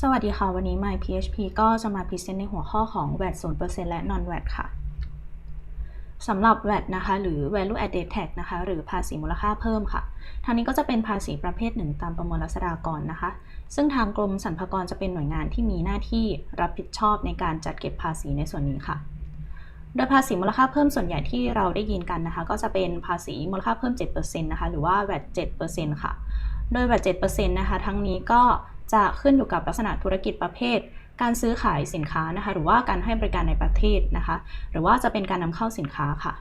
สวัสดีค่ะ วันนี้ My PHP ก็จะมาพรีเซนต์ในหัวข้อของ VAT 0%และ Non VAT ค่ะสำหรับ VAT นะคะ หรือ Value Added Tax นะคะ หรือภาษีมูลค่าเพิ่มค่ะ ทางนี้ก็จะเป็นภาษีประเภทหนึ่งตามประมวลรัษฎากรนะคะ ซึ่งทางกรมสรรพากรจะเป็นหน่วยงานที่มีหน้าที่รับผิดชอบในการจัดเก็บภาษีในส่วนนี้ค่ะ โดยภาษีมูลค่าเพิ่มส่วนใหญ่ที่เราได้ยินกันนะคะ ก็จะเป็นภาษีมูลค่าเพิ่ม 7%นะคะ หรือว่า VAT 7%ค่ะ โดย VAT 7%นะคะ ทั้งนี้ก็ จะขึ้นอยู่กับลักษณะธุรกิจประเภท การซื้อขายสินค้านะคะ หรือว่าการให้บริการในประเทศนะคะ หรือว่าจะเป็นการนำเข้าสินค้าค่ะ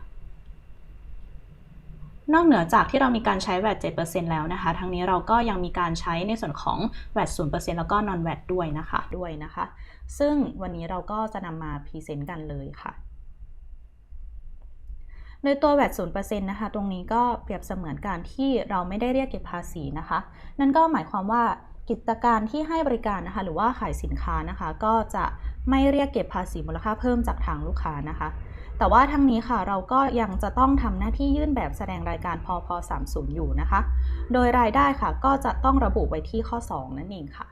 นอกเหนือจากที่เรามีการใช้ VAT 7%แล้วนะคะ ทั้งนี้เราก็ยังมีการใช้ในส่วนของ VAT 0%แล้วก็ non VAT ด้วยนะคะด้วยนะคะ ซึ่งวันนี้เราก็จะนำมาพรีเซนต์กันเลยค่ะโดยตัว VAT 0%นะคะ ตรงนี้ก็เปรียบเสมือนการที่เราไม่ได้เรียกเก็บภาษีนะคะ นั่นก็หมายความว่า กิจการที่ให้บริการนะคะ หรือว่าขายสินค้านะคะ ก็จะไม่เรียกเก็บภาษีมูลค่าเพิ่มจากทางลูกค้านะคะ แต่ว่าทั้งนี้ค่ะเราก็ยังจะต้องทำหน้าที่ยื่นแบบแสดงรายการพพ30 อยู่นะคะ โดยรายได้ค่ะก็จะต้องระบุไว้ที่ข้อ 2 นั่นเองค่ะ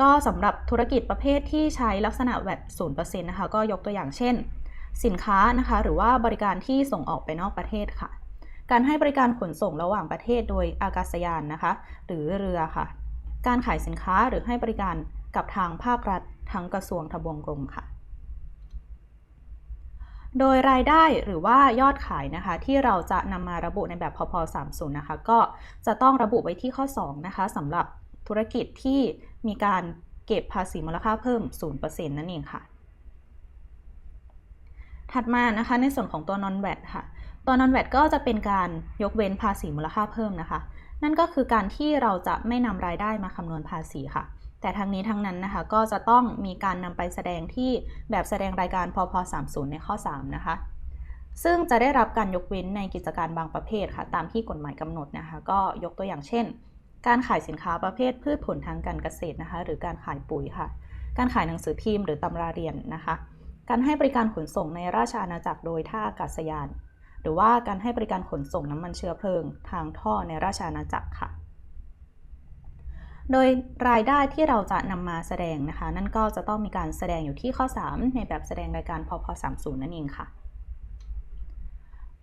ก็สำหรับธุรกิจประเภทที่ใช้ลักษณะแบบ0%นะคะ ก็ยกตัวอย่างเช่น สินค้านะคะ หรือว่าบริการที่ส่งออกไปนอกประเทศค่ะ การให้บริการขนส่งระหว่างประเทศโดยอากาศยานนะคะ หรือเรือค่ะ การขายสินค้าหรือให้บริการกับทางภาครัฐทั้งกระทรวงทบวงกรมค่ะ โดยรายได้หรือว่ายอดขายนะคะ ที่เราจะนำมาระบุในแบบพพ30นะคะ ก็จะต้องระบุไว้ที่ข้อ 2 นะคะสำหรับธุรกิจที่มีการเก็บภาษีมูลค่าเพิ่ม 0%นั่นเองค่ะ ถัดมานะคะในส่วนของตัว non VAT ค่ะ ตัว non VAT ก็จะเป็นการยกเว้นภาษีมูลค่าเพิ่มนะคะ นั่นก็คือการที่เราจะไม่นำรายได้มาคำนวณภาษีค่ะ แต่ทั้งนี้ทั้งนั้นนะคะก็จะต้องมีการนำไปแสดงที่แบบแสดงรายการพพ30 ในข้อ 3 นะคะ ซึ่งจะได้รับการยกเว้นในกิจการบางประเภทค่ะ ตามที่กฎหมายกำหนดนะคะ ก็ยกตัวอย่างเช่น การขายสินค้าประเภทพืชผลทางการเกษตรนะคะ หรือการขายปุ๋ยค่ะ การขายหนังสือพิมพ์หรือตำราเรียนนะคะ การให้บริการขนส่งในราชอาณาจักรโดยท่าอากาศยาน รือว่าการให้บริการขนส่งน้ำมันเชื้อเพลิง ทางท่อในราชอาณาจักรค่ะ โดยรายได้ที่เราจะนำมาแสดงนะคะ นั่นก็จะต้องมีการแสดงอยู่ที่ข้อ 3 ในแบบแสดงรายการพพ30นั่นเองค่ะ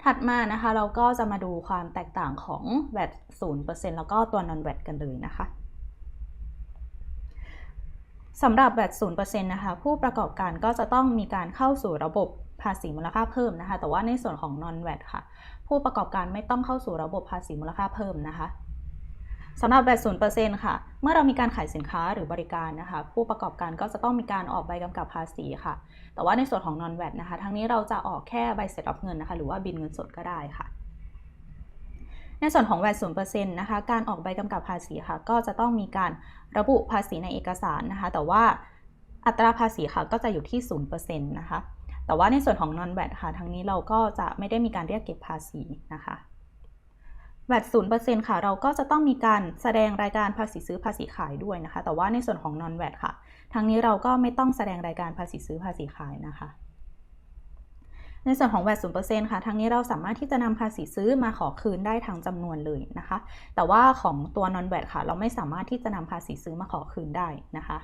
ถัดมานะคะเราก็จะมาดูความแตกต่างของ VAT 0%แล้วก็ตัว non VAT กันเลยนะคะ สำหรับ VAT 0%นะคะผู้ประกอบการก็จะต้องมีการเข้าสู่ระบบภาษีมูลค่าเพิ่มนะคะ แต่ว่าในส่วนของ non VAT ค่ะ ผู้ประกอบการไม่ต้องเข้าสู่ระบบภาษีมูลค่าเพิ่มนะคะสำหรับ VAT 0%ค่ะ เมื่อเรามีการขายสินค้าหรือบริการนะคะ ผู้ประกอบการก็จะต้องมีการออกใบกำกับภาษีค่ะ แต่ว่าในส่วนของ non VAT นะคะ ทั้งนี้เราจะออกแค่ใบเสร็จรับเงินนะคะ หรือว่าบินเงินสดก็ได้ค่ะ ในส่วนของ VAT 0%นเปอร์เซ็นต์นะคะการออกใบกำกับภาษีค่ะ ก็จะต้องมีการระบุภาษีในเอกสารนะคะ แต่ว่าอัตราภาษีค่ะก็จะอยู่ที่0%นเปอร์เซ็นต์นะคะ แต่ว่าในส่วนของ non VAT ค่ะ ทั้งนี้เราก็จะไม่ได้มีการเรียกเก็บภาษีนะคะ VAT 0%ค่ะ เราก็จะต้องมีการแสดงรายการภาษีซื้อภาษีขายด้วยนะคะ แต่ว่าในส่วนของ non VAT ค่ะ ทั้งนี้เราก็ไม่ต้องแสดงรายการภาษีซื้อภาษีขายนะคะ ในส่วนของ VAT 0%ค่ะทั้งนี้เราสามารถที่จะนำภาษีซื้อมาขอคืนได้ทั้งจำนวนเลยนะคะ แต่ว่าของตัว non VAT ค่ะ เราไม่สามารถที่จะนำภาษีซื้อมาขอคืนได้นะคะ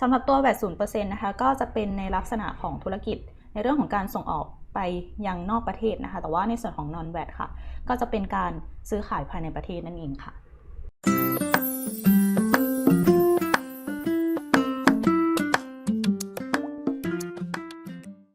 สำหรับตัว VAT 0%นะคะก็จะเป็นในลักษณะของธุรกิจ ในเรื่องของการส่งออกไปยังนอกประเทศนะคะ แต่ว่าในส่วนของ non VAT ค่ะ ก็จะเป็นการซื้อขายภายในประเทศนั่นเองค่ะ